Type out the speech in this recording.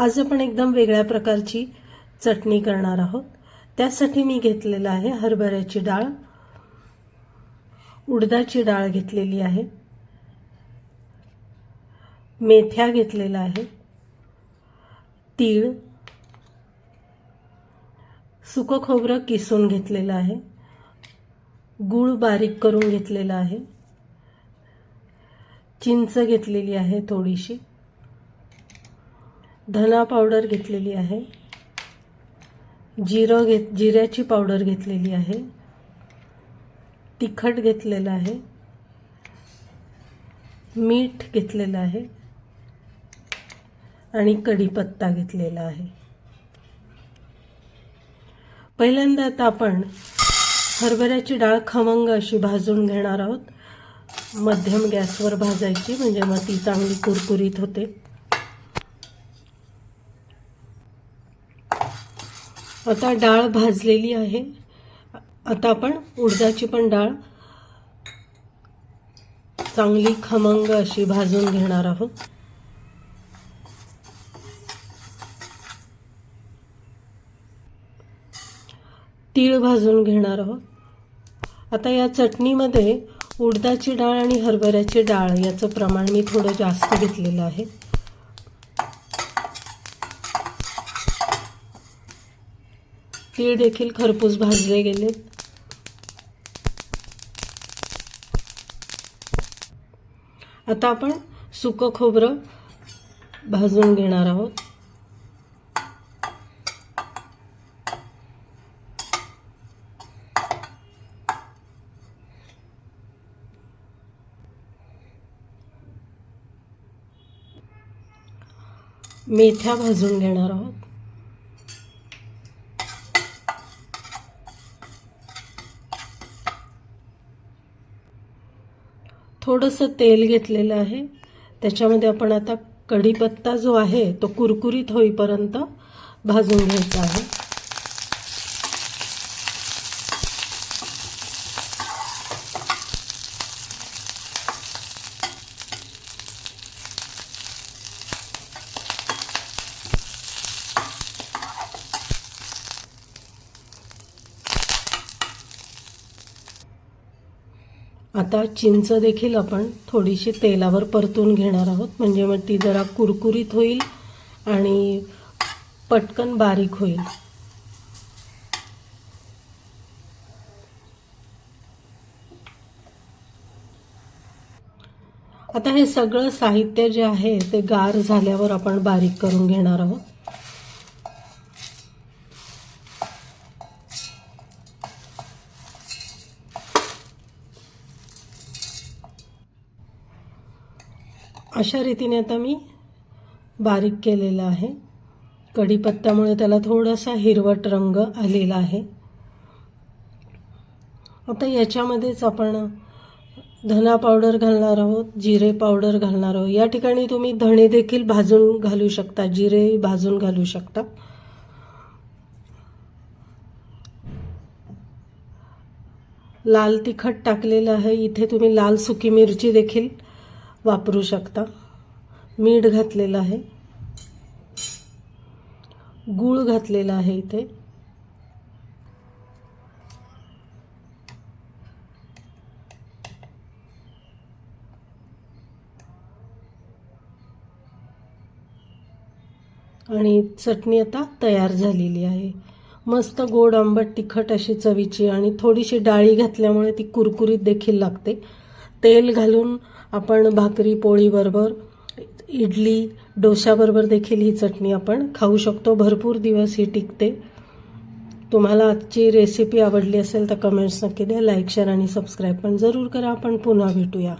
आज आपण एकदम वेगळ्या प्रकारची चटणी करणार आहोत. त्यासाठी मी घेतलेलं आहे हरभऱ्याची डाळ. उडदाची डाळ घेतलेली आहे. मेथ्या घेतलेला आहे. तीळ. सुकं खोबरं किसून घेतलेलं आहे. गूळ बारीक करून घेतलेला आहे. चिंच घेतलेली आहे थोडीशी. धना पावडर घेतलेली आहे. जिरं घेत जिऱ्याची पावडर घेतलेली आहे. तिखट घेतलेलं आहे. मीठ घेतलेलं आहे. आणि कढीपत्ता घेतलेला आहे. पहिल्यांदा आता आपण हरभऱ्याची डाळ खमंग अशी भाजून घेणार आहोत. मध्यम गॅसवर भाजायची म्हणजे मग ती चांगली कुरकुरीत होते. आता डाळ भाजलेली आहे. आता आपण उडदाची पण डाळ चांगली खमंग अशी भाजून घेणार आहोत. तीळ भाजून घेणार आहोत. आता या चटणीमध्ये उडदाची डाळ आणि हरभऱ्याची डाळ याचं प्रमाण मी थोडं जास्त घेतलेलं आहे. तीळ देखील खरपूस भाजले गेले आता आपण सुकं खोबरं भाजून घेणार आहोत. मेथ्या भाजून घेणार आहोत. थोडंसं तेल घेतलेलं आहे. त्याच्यामध्ये आपण आता कढीपत्ता जो आहे तो कुरकुरीत होईपर्यंत भाजून घ्यायचा आहे. आता चिंच देखील आपण थोडीशी तेलावर परतून घेणार आहोत. म्हणजे मग ती जरा कुरकुरीत होईल आणि पटकन बारीक होईल. आता हे सगळं साहित्य जे आहे ते गार झाल्यावर आपण बारीक करून घेणार आहोत. अशा रीतीने आता मी बारीक केलेलं आहे. कढीपत्त्यामुळे त्याला थोडासा हिरवट रंग आलेला आहे. आता याच्यामध्येच आपण धना पावडर घालणार आहोत जिरे पावडर घालणार आहोत. या ठिकाणी तुम्ही धणे देखील भाजून घालू शकता जिरे भाजून घालू शकता. लाल तिखट टाकलेलं आहे. इथे तुम्ही लाल सुकी मिरची देखील वापरू शकता. मीठ घातलेलं आहे. गूळ घातलेला आहे इथे. आणि चटणी आता तयार झालेली आहे. मस्त गोड आंबट तिखट अशी चवीची आणि थोडीशी डाळी घातल्यामुळे ती कुरकुरीत देखील लागते. तेल घालून आपण भाकरी पोळीबरोबर इडली डोशाबरोबर देखील ही चटणी आपण खाऊ शकतो. भरपूर दिवस ही टिकते. तुम्हाला आजची रेसिपी आवडली असेल तर कमेंट्स नक्की द्या. लाईक शेअर आणि सबस्क्राईब पण जरूर करा. आपण पुन्हा भेटूया.